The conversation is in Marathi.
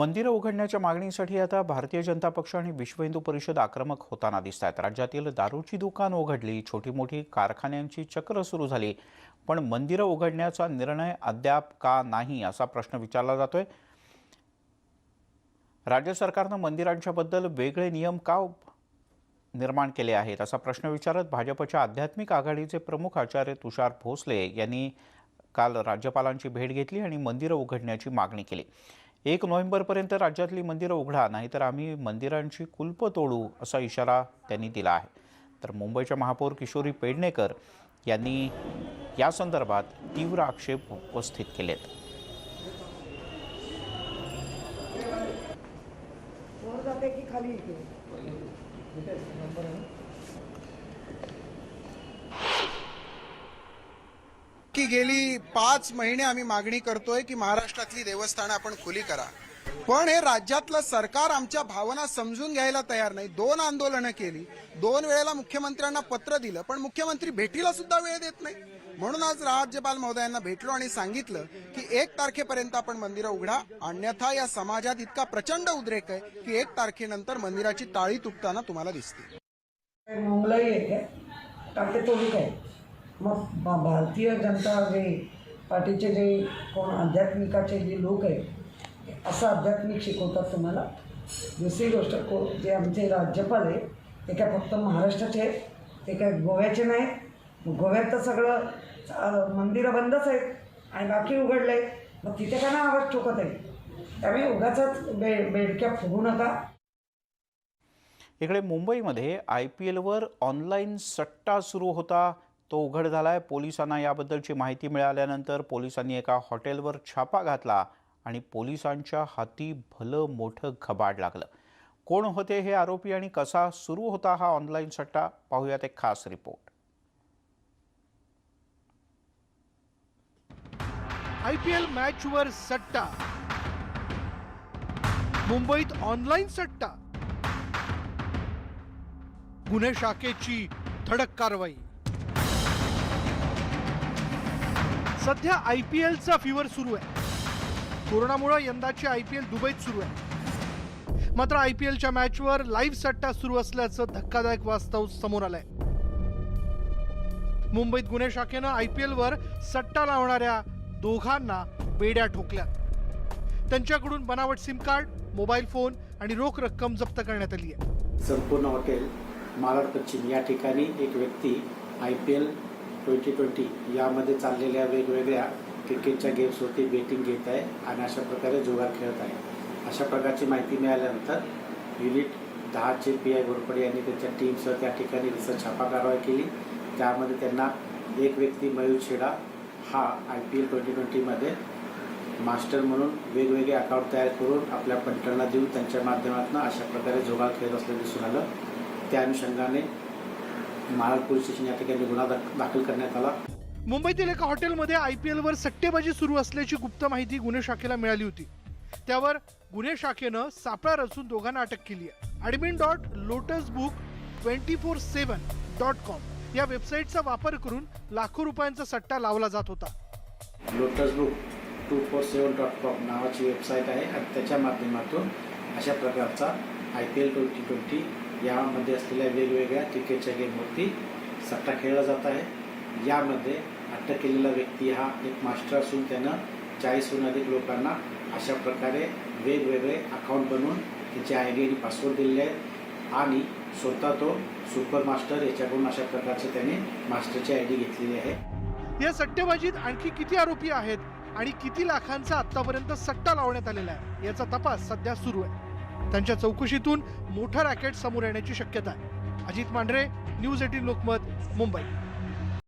मंदिरं उघडण्याच्या मागणीसाठी आता भारतीय जनता पक्ष आणि विश्व हिंदू परिषद आक्रमक होताना दिसत आहेत राज्यातील दारूची दुकान उघडली छोटी मोठी कारखान्यांची चक्र सुरू झाली. पण मंदिरं उघडण्याचा निर्णय अद्याप का नाही असा प्रश्न विचारला जातोय. राज्य सरकारनं मंदिरांच्याबद्दल वेगळे नियम का निर्माण केले आहेत असा प्रश्न विचारत भाजपच्या आध्यात्मिक आघाडीचे प्रमुख आचार्य तुषार भोसले यांनी काल राज्यपालांची भेट घेतली आणि मंदिरं उघडण्याची मागणी केली. एक नोव्हेंबरपर्यंत राज्यातली मंदिरं उघडा नाहीतर आम्ही मंदिरांची कुलपं तोडू असा इशारा त्यांनी दिला आहे. तर मुंबईच्या महापौर किशोरी पेडणेकर यांनी या संदर्भात तीव्र आक्षेप उपस्थित केलेत. खाली की गेली पाच महिने आम्ही मागणी करतोय की महाराष्ट्रातली देवस्थानं आपण खुली करा. पण हे राज्यातलं सरकार आमच्या भावना समजून घ्यायला तयार नाही. दोन आंदोलनं केली. दोन वेळेला मुख्यमंत्र्यांना पत्र दिलं पण मुख्यमंत्री भेटीला सुद्धा वेळ देत नाही. म्हणून आज राज्यपाल महोदयांना भेटलो आणि सांगितलं की एक तारखेपर्यंत आपण मंदिरं उघडा. अन्यथा या समाजात इतका प्रचंड उद्रेक आहे की एक तारखेनंतर मंदिराची ताळी तुटताना तुम्हाला दिसते. मुंबई मग भारतीय जनता जे पार्टीचे जे कोण आध्यात्मिकाचे जे लोक आहेत असं आध्यात्मिक शिकवतात तुम्हाला. दुसरी गोष्ट को जे आमचे राज्यपाल आहे ते काय फक्त महाराष्ट्राचे आहेत ते काय गोव्याचे नाहीत गोव्यात तर सगळं मंदिरं बंदच आहेत आणि बाकी उघडले मग तिथे काय ना आवाज ठोकत आहे त्यामुळे उगाचाच बे बेडक्या फुगू नका. इकडे मुंबईमध्ये आय पी एलवर ऑनलाईन सट्टा सुरू होता. तो उघड झाला आहे पोलिसांना याबद्दलची माहिती मिळाल्यानंतर पोलिसांनी एका हॉटेलवर छापा घातला आणि पोलिसांच्या हाती भलं मोठं घबाड लागलं. कोण होते हे आरोपी आणि कसा सुरू होता हा ऑनलाईन सट्टा? पाहूयात एक खास रिपोर्ट. आय पी एल मॅचवर सट्टा. मुंबईत ऑनलाईन सट्टा. गुन्हे शाखेची धडक कारवाई. सध्या आय पी एलचा फिवर सुरू आहे. कोरोनामुळे यंदाची आय पी एल दुबईत सुरू आहे. मात्र आय पी एलच्या मॅचवर लाईव्ह सट्टा सुरू असल्याचं धक्कादायक वास्तव समोर आलंय. मुंबईत गुन्हे शाखेनं आय पी एलवर सट्टा लावणाऱ्या दोघांना बेड्या ठोकल्या. त्यांच्याकडून बनावट सिम कार्ड मोबाईल फोन आणि रोख रक्कम जप्त करण्यात आली आहे संपूर्ण हॉटेल मालाड पश्चिम या ठिकाणी एक व्यक्ती I P L twenty twenty यामध्ये चाललेल्या वेगवेगळ्या क्रिकेटच्या गेम्सवरती बेटिंग घेत आहे आणि अशा प्रकारे जुगार खेळत आहे. अशा प्रकारची माहिती मिळाल्यानंतर युनिट दहाचे पी आय घोरपडे यांनी त्यांच्या टीमसह त्या ठिकाणी रिसर्च छापा कारवाई केली. त्यामध्ये त्यांना एक व्यक्ती मयूर छेडा हा आय पी एल ट्वेंटी ट्वेंटीमध्ये मास्टर म्हणून वेगवेगळे अकाउंट तयार करून आपल्या पंटरना देऊन त्यांच्या माध्यमातून अशा प्रकारे जुगार खेळत असल्याचं दिसून आलं. त्या अनुषंगाने महाराज पोलीस स्टेशन या ठिकाणी गुन्हा दाख- दाखल करण्यात आला. मुंबईतील एका हॉटेलमध्ये आय पी एलवर सट्टेबाजी सुरू असल्याची गुप्त माहिती गुन्हे शाखेला मिळाली होती. त्यावर गुन्हे शाखेनं सापळा रचून दोघांना अटक केली आहे. Admin dot lotus book twenty four seven dot com या वेबसाईटचा वापर करून लाखो रुपयांचा सट्टा लावला जात होता. Lotus book two four seven dot com नावाची वेबसाईट आहे आणि त्याच्या माध्यमातून अशा प्रकारचा I P L twenty twenty यामध्ये असलेल्या वेगवेगळ्या क्रिकेटच्या गेमवरती सट्टा खेळला जात आहे. यामध्ये अटक केलेला व्यक्ती हा एक मास्टर असून त्यानं चाळीसहून अधिक लोकांना अशा प्रकारे वेगवेगळे अकाउंट बनवून त्याचे आय डी आणि पासवर्ड दिलेले आहेत. आणि स्वतः तो सुपर मास्टर याच्याकडून अशा प्रकारचे त्याने मास्टरची आय डी घेतलेली आहे. या सट्टेबाजीत आणखी किती आरोपी आहेत आणि किती लाखांचा आतापर्यंत सट्टा लावण्यात आलेला आहे? याचा तपास सध्या सुरू आहे. त्यांच्या चौकशीतून मोठा रॅकेट समोर येण्याची शक्यता आहे. Ajit Mandhare news eighteen Lokmat Mumbai.